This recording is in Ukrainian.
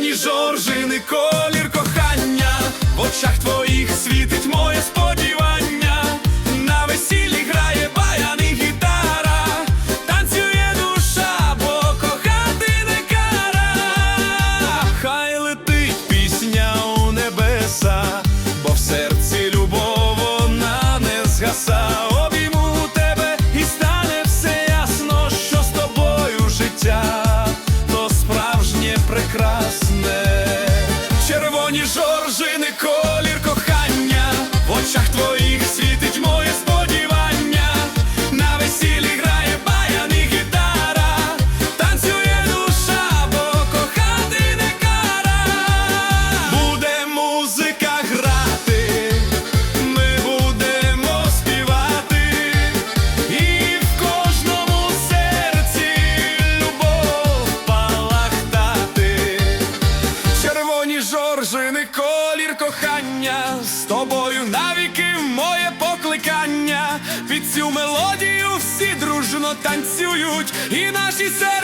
Червоні жоржини, колір кохання, в очах твоїх світить моє спокій. мене. кожний колір кохання, з тобою навіки моє покликання, під цю мелодію всі дружно танцюють, і наші серця